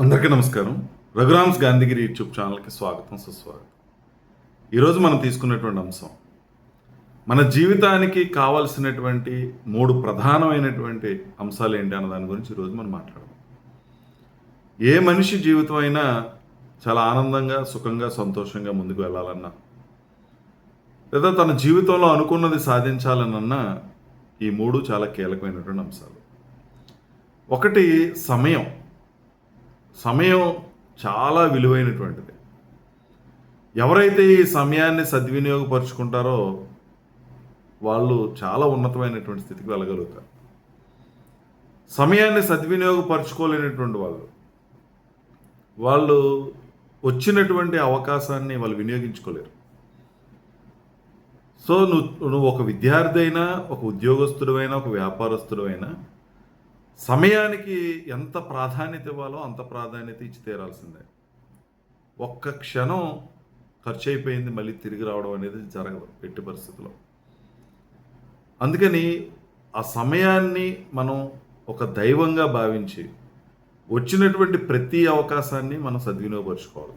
అందరికీ నమస్కారం. రఘురామ్స్ గాంధీగిరి యూట్యూబ్ ఛానల్కి స్వాగతం సుస్వాగతం. ఈరోజు మనం తీసుకున్నటువంటి అంశం మన జీవితానికి కావలసినటువంటి మూడు ప్రధానమైనటువంటి అంశాలు ఏంటి అన్న దాని గురించి ఈరోజు మనం మాట్లాడదాం. ఏ మనిషి జీవితం అయినా చాలా ఆనందంగా సుఖంగా సంతోషంగా ముందుకు వెళ్ళాలన్నా లేదా తన జీవితంలో అనుకున్నది సాధించాలనన్నా ఈ మూడు చాలా కీలకమైనటువంటి అంశాలు. ఒకటి సమయం. సమయం చాలా విలువైనటువంటిది. ఎవరైతే ఈ సమయాన్ని సద్వినియోగపరుచుకుంటారో వాళ్ళు చాలా ఉన్నతమైనటువంటి స్థితికి వెళ్ళగలుగుతారు. సమయాన్ని సద్వినియోగపరచుకోలేనటువంటి వాళ్ళు వాళ్ళు వచ్చినటువంటి అవకాశాన్ని వాళ్ళు వినియోగించుకోలేరు. సో నువ్వు నువ్వు ఒక విద్యార్థి అయినా ఒక ఉద్యోగస్తుడైనా ఒక వ్యాపారస్తుడైనా సమయానికి ఎంత ప్రాధాన్యత ఇవ్వాలో అంత ప్రాధాన్యత ఇచ్చి తీరాల్సిందే. ఒక్క క్షణం ఖర్చు అయిపోయింది మళ్ళీ తిరిగి రావడం అనేది జరగదు ఎట్టి పరిస్థితిలో అందుకని ఆ సమయాన్ని మనం ఒక దైవంగా భావించి వచ్చినటువంటి ప్రతి అవకాశాన్ని మనం సద్వినియోగపరచుకోవాలి.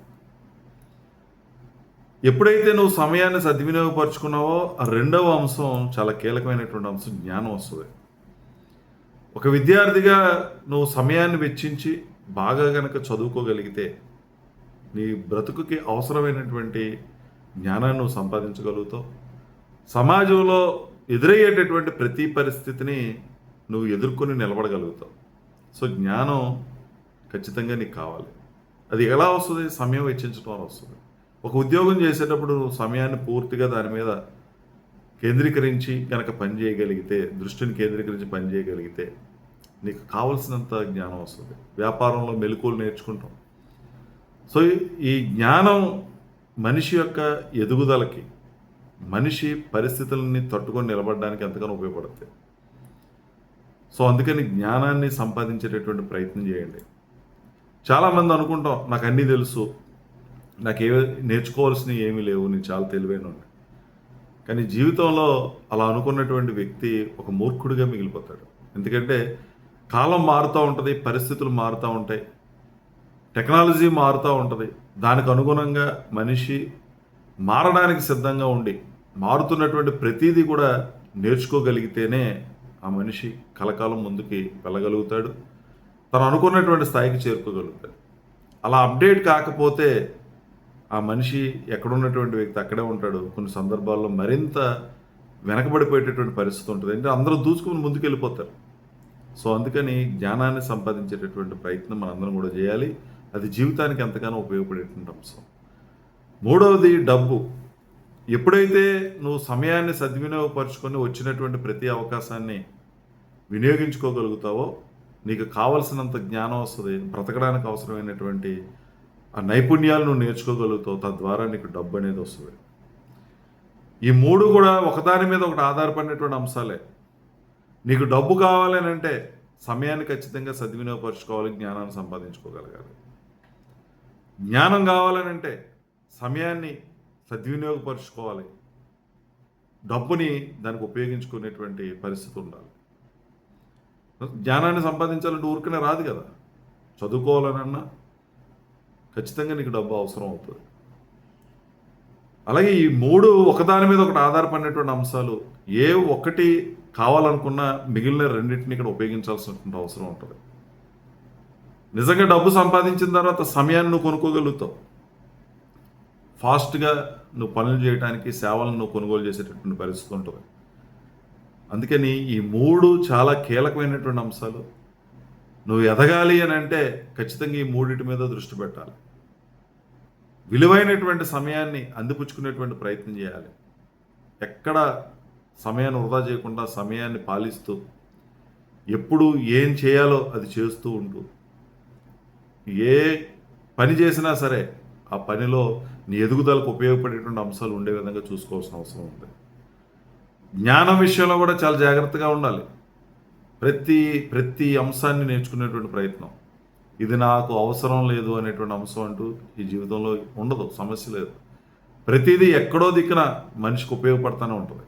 ఎప్పుడైతే నువ్వు సమయాన్ని సద్వినియోగపరుచుకున్నావో ఆ రెండవ అంశం చాలా కీలకమైనటువంటి అంశం జ్ఞానం వస్తుంది. ఒక విద్యార్థిగా నువ్వు సమయాన్ని వెచ్చించి బాగా గనక చదువుకోగలిగితే నీ బ్రతుకుకి అవసరమైనటువంటి జ్ఞానాన్ని నువ్వు సంపాదించగలుగుతావు. సమాజంలో ఎదురయ్యేటటువంటి ప్రతి పరిస్థితిని నువ్వు ఎదుర్కొని నిలబడగలుగుతావు. సో జ్ఞానం ఖచ్చితంగా నీకు కావాలి. అది ఎలా వస్తుంది? సమయం వెచ్చించడం వల్ల వస్తుంది. ఒక ఉద్యోగం చేసేటప్పుడు నువ్వు సమయాన్ని పూర్తిగా దాని మీద కేంద్రీకరించి కనుక పని చేయగలిగితే దృష్టిని కేంద్రీకరించి పని చేయగలిగితే నీకు కావలసినంత జ్ఞానం వస్తుంది. వ్యాపారంలో మెలకువలు నేర్చుకుంటాం. సో ఈ జ్ఞానం మనిషి యొక్క ఎదుగుదలకి మనిషి పరిస్థితులని తట్టుకొని నిలబడడానికి ఎంతగానో ఉపయోగపడుతుంది సో అందుకని జ్ఞానాన్ని సంపాదించేటటువంటి ప్రయత్నం చేయండి. చాలామంది అనుకుంటాం నాకు అన్నీ తెలుసు. నాకు ఏ నేర్చుకోవాల్సినవి ఏమీ లేవు. నేను చాలా తెలివైన కానీ జీవితంలో అలా అనుకున్నటువంటి వ్యక్తి ఒక మూర్ఖుడిగా మిగిలిపోతాడు. ఎందుకంటే కాలం మారుతూ ఉంటుంది పరిస్థితులు మారుతూ ఉంటాయి టెక్నాలజీ మారుతూ ఉంటుంది. దానికి అనుగుణంగా మనిషి మారడానికి సిద్ధంగా ఉండి మారుతున్నటువంటి ప్రతిదీ కూడా నేర్చుకోగలిగితేనే ఆ మనిషి కలకాలం ముందుకి వెళ్ళగలుగుతాడు తను అనుకున్నటువంటి స్థాయికి చేరుకోగలుగుతాడు. అలా అప్డేట్ కాకపోతే ఆ మనిషి ఎక్కడున్నటువంటి వ్యక్తి అక్కడే ఉంటాడు. కొన్ని సందర్భాల్లో మరింత వెనకబడిపోయేటటువంటి పరిస్థితి ఉంటుంది. అంటే అందరూ దూసుకుని ముందుకు వెళ్ళిపోతారు సో అందుకని జ్ఞానాన్ని సంపాదించేటటువంటి ప్రయత్నం మనందరం కూడా చేయాలి. అది జీవితానికి ఎంతగానో ఉపయోగపడేటువంటి అంశం. మూడవది డబ్బు. ఎప్పుడైతే నువ్వు సమయాన్ని సద్వినియోగపరుచుకొని వచ్చినటువంటి ప్రతి అవకాశాన్ని వినియోగించుకోగలుగుతావో నీకు కావలసినంత జ్ఞానం వస్తుంది. బ్రతకడానికి అవసరమైనటువంటి ఆ నైపుణ్యాలను నేర్చుకోగలుగుతావు తద్వారా నీకు డబ్బు అనేది వస్తుంది. ఈ మూడు కూడా ఒకదాని మీద ఒకటి ఆధారపడినటువంటి అంశాలే. నీకు డబ్బు కావాలని అంటే సమయాన్ని ఖచ్చితంగా సద్వినియోగపరచుకోవాలి జ్ఞానాన్ని సంపాదించుకోగలగాలి. జ్ఞానం కావాలని అంటే సమయాన్ని సద్వినియోగపరచుకోవాలి. డబ్బుని దానికి ఉపయోగించుకునేటువంటి పరిస్థితి ఉండాలి. జ్ఞానాన్ని సంపాదించాలంటే ఊరికనే రాదు కదా. చదువుకోవాలనన్నా ఖచ్చితంగా నీకు డబ్బు అవసరం అవుతుంది. అలాగే ఈ మూడు ఒకదాని మీద ఒకటి ఆధారపడినటువంటి అంశాలు ఏ ఒక్కటి కావాలనుకున్నా మిగిలిన రెండింటిని ఇక్కడ ఉపయోగించాల్సినటువంటి అవసరం ఉంటుంది. నిజంగా డబ్బు సంపాదించిన తర్వాత సమయాన్ని నువ్వు కొనుక్కోగలుగుతావు. ఫాస్ట్గా నువ్వు పనులు చేయడానికి సేవలను నువ్వు కొనుగోలు చేసేటటువంటి పరిస్థితి ఉంటుంది. అందుకని ఈ మూడు చాలా కీలకమైనటువంటి అంశాలు. నువ్వు ఎదగాలి అని అంటే ఖచ్చితంగా ఈ మూడింటి మీద దృష్టి పెట్టాలి. విలువైనటువంటి సమయాన్ని అందిపుచ్చుకునేటువంటి ప్రయత్నం చేయాలి. ఎక్కడ సమయాన్ని వృధా చేయకుండా సమయాన్ని పాలిస్తూ ఎప్పుడు ఏం చేయాలో అది చేస్తూ ఉంటూ ఏ పని చేసినా సరే ఆ పనిలో నీ ఎదుగుదలకు ఉపయోగపడేటువంటి అంశాలు ఉండే విధంగా చూసుకోవాల్సిన అవసరం ఉంది. జ్ఞానం విషయంలో కూడా చాలా జాగ్రత్తగా ఉండాలి. ప్రతి ప్రతి అంశాన్ని నేర్చుకునేటువంటి ప్రయత్నం. ఇది నాకు అవసరం లేదు అనేటువంటి అంశం అంటూ ఈ జీవితంలో ఉండదు సమస్య లేదు. ప్రతిదీ ఎక్కడో దిక్కున మనిషికి ఉపయోగపడుతూనే ఉంటుంది.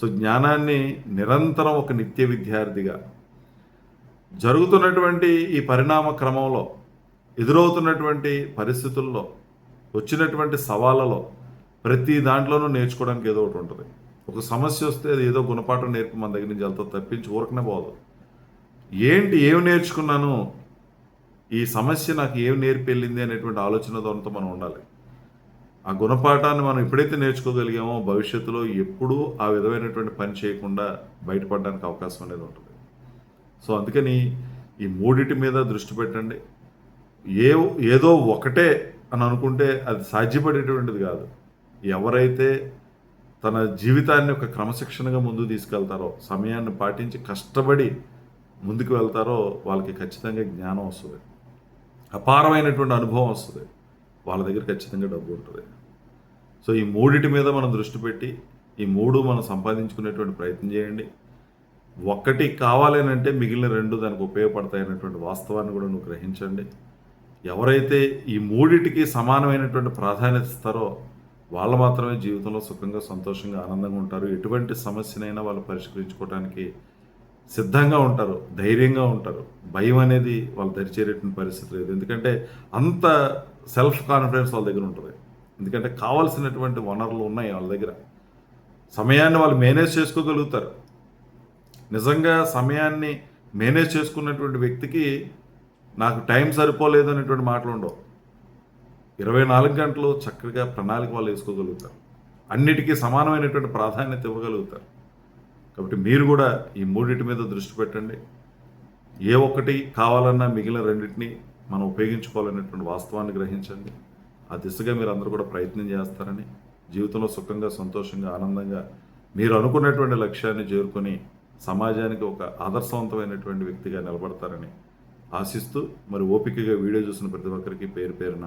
సో జ్ఞానాన్ని నిరంతరం ఒక నిత్య విద్యార్థిగా జరుగుతున్నటువంటి ఈ పరిణామ క్రమంలో ఎదురవుతున్నటువంటి పరిస్థితుల్లో వచ్చినటువంటి సవాళ్ళలో ప్రతి దాంట్లోనూ నేర్చుకోవడానికి ఏదో ఒకటి ఉంటుంది. ఒక సమస్య వస్తే అది ఏదో గుణపాఠం నేర్పు మన దగ్గర నుంచి వెళ్తా తప్పించి ఊరకనే పోదు. ఏంటి ఏం నేర్చుకున్నాను? ఈ సమస్య నాకు ఏం నేర్పెళ్ళింది అనేటువంటి ఆలోచన ధోరణితో మనం ఉండాలి. ఆ గుణపాఠాన్ని మనం ఎప్పుడైతే నేర్చుకోగలిగామో భవిష్యత్తులో ఎప్పుడూ ఆ విధమైనటువంటి పని చేయకుండా బయటపడడానికి అవకాశం అనేది ఉంటుంది. సో అందుకని ఈ మూడిటి మీద దృష్టి పెట్టండి. ఏ ఏదో ఒకటే అని అనుకుంటే అది సాధ్యపడేటువంటిది కాదు. ఎవరైతే తన జీవితాన్ని ఒక క్రమశిక్షణగా ముందు తీసుకెళ్తారో సమయాన్ని పాటించి కష్టపడి ముందుకు వెళ్తారో వాళ్ళకి ఖచ్చితంగా జ్ఞానం వస్తుంది. అపారమైనటువంటి అనుభవం వస్తుంది. వాళ్ళ దగ్గర ఖచ్చితంగా డబ్బు ఉంటుంది. సో ఈ మూడిటి మీద మనం దృష్టి పెట్టి ఈ మూడు మనం సంపాదించుకునేటువంటి ప్రయత్నం చేయండి. ఒక్కటి కావాలనంటే మిగిలిన రెండు దానికి ఉపయోగపడతాయనేటువంటి వాస్తవాన్ని కూడా నువ్వు గ్రహించండి. ఎవరైతే ఈ మూడిటికి సమానమైనటువంటి ప్రాధాన్యత ఇస్తారో వాళ్ళు మాత్రమే జీవితంలో సుఖంగా సంతోషంగా ఆనందంగా ఉంటారు. ఎటువంటి సమస్యనైనా వాళ్ళు పరిష్కరించుకోవడానికి సిద్ధంగా ఉంటారు ధైర్యంగా ఉంటారు. భయం అనేది వాళ్ళు దరిచేరేటువంటి పరిస్థితి లేదు. ఎందుకంటే అంత సెల్ఫ్ కాన్ఫిడెన్స్ వాళ్ళ దగ్గర ఉంటుంది. ఎందుకంటే కావాల్సినటువంటి వనరులు ఉన్నాయి వాళ్ళ దగ్గర. సమయాన్ని వాళ్ళు మేనేజ్ చేసుకోగలుగుతారు. నిజంగా సమయాన్ని మేనేజ్ చేసుకున్నటువంటి వ్యక్తికి నాకు టైం సరిపోలేదు అనేటువంటి మాటలు ఉండవు. ఇరవై నాలుగు గంటలు చక్కగా ప్రణాళిక వాళ్ళు వేసుకోగలుగుతారు. అన్నిటికీ సమానమైనటువంటి ప్రాధాన్యత ఇవ్వగలుగుతారు. కాబట్టి మీరు కూడా ఈ మూడింటి మీద దృష్టి పెట్టండి. ఏ ఒక్కటి కావాలన్నా మిగిలిన రెండింటిని మనం ఉపయోగించుకోవాలనేటువంటి వాస్తవాన్ని గ్రహించండి. ఆ దిశగా మీరు అందరూ కూడా ప్రయత్నం చేస్తారని జీవితంలో సుఖంగా సంతోషంగా ఆనందంగా మీరు అనుకున్నటువంటి లక్ష్యాన్ని చేరుకొని సమాజానికి ఒక ఆదర్శవంతమైనటువంటి వ్యక్తిగా నిలబడతారని ఆశిస్తూ మరి ఓపికగా వీడియో చూసిన ప్రతి ఒక్కరికి పేరు పేరున